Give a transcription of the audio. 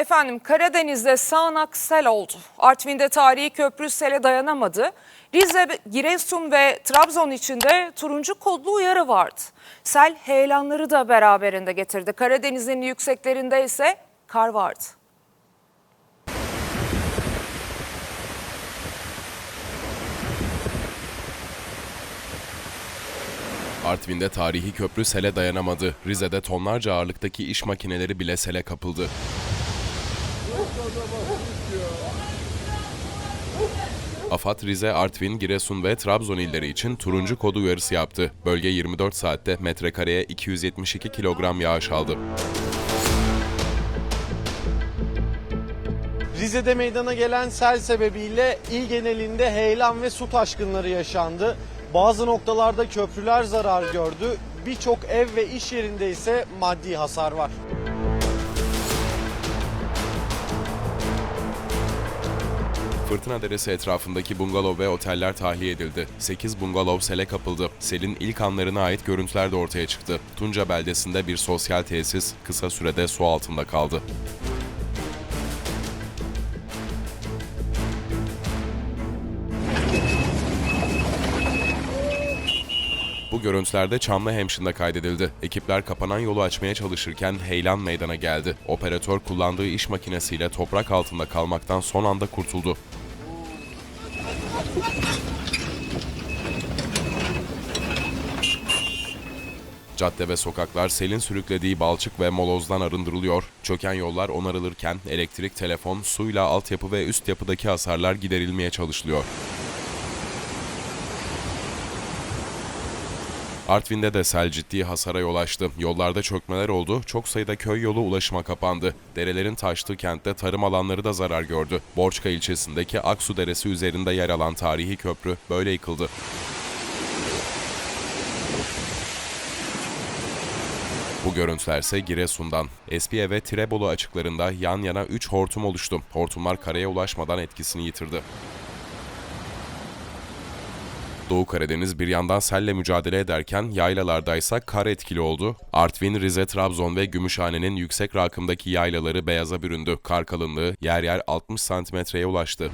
Efendim Karadeniz'de sağanak sel oldu. Artvin'de tarihi köprü sele dayanamadı. Rize, Giresun ve Trabzon içinde turuncu kodlu uyarı vardı. Sel heyelanları da beraberinde getirdi. Karadeniz'in yükseklerinde ise kar vardı. Artvin'de tarihi köprü sele dayanamadı. Rize'de tonlarca ağırlıktaki iş makineleri bile sele kapıldı. AFAD Rize, Artvin, Giresun ve Trabzon illeri için turuncu kodu uyarısı yaptı. Bölge 24 saatte metrekareye 272 kilogram yağış aldı. Rize'de meydana gelen sel sebebiyle il genelinde heyelan ve su taşkınları yaşandı. Bazı noktalarda köprüler zarar gördü. Birçok ev ve iş yerinde ise maddi hasar var. Fırtına Deresi etrafındaki bungalov ve oteller tahliye edildi. 8 bungalov sele kapıldı. Selin ilk anlarına ait görüntüler de ortaya çıktı. Tunca beldesinde bir sosyal tesis kısa sürede su altında kaldı. Bu görüntülerde Çamlıhemşin'de kaydedildi. Ekipler kapanan yolu açmaya çalışırken heyelan meydana geldi. Operatör kullandığı iş makinesiyle toprak altında kalmaktan son anda kurtuldu. Cadde ve sokaklar selin sürüklediği balçık ve molozdan arındırılıyor. Çöken yollar onarılırken elektrik, telefon, suyla altyapı ve üst yapıdaki hasarlar giderilmeye çalışılıyor. Artvin'de de sel ciddi hasara yol açtı. Yollarda çökmeler oldu, çok sayıda köy yolu ulaşıma kapandı. Derelerin taştığı kentte tarım alanları da zarar gördü. Borçka ilçesindeki Aksu Deresi üzerinde yer alan tarihi köprü böyle yıkıldı. Bu görüntüler ise Giresun'dan. Espiye ve Tirebolu açıklarında yan yana 3 hortum oluştu. Hortumlar karaya ulaşmadan etkisini yitirdi. Doğu Karadeniz bir yandan selle mücadele ederken yaylalardaysa kar etkili oldu. Artvin, Rize, Trabzon ve Gümüşhane'nin yüksek rakımdaki yaylaları beyaza büründü. Kar kalınlığı yer yer 60 santimetreye ulaştı.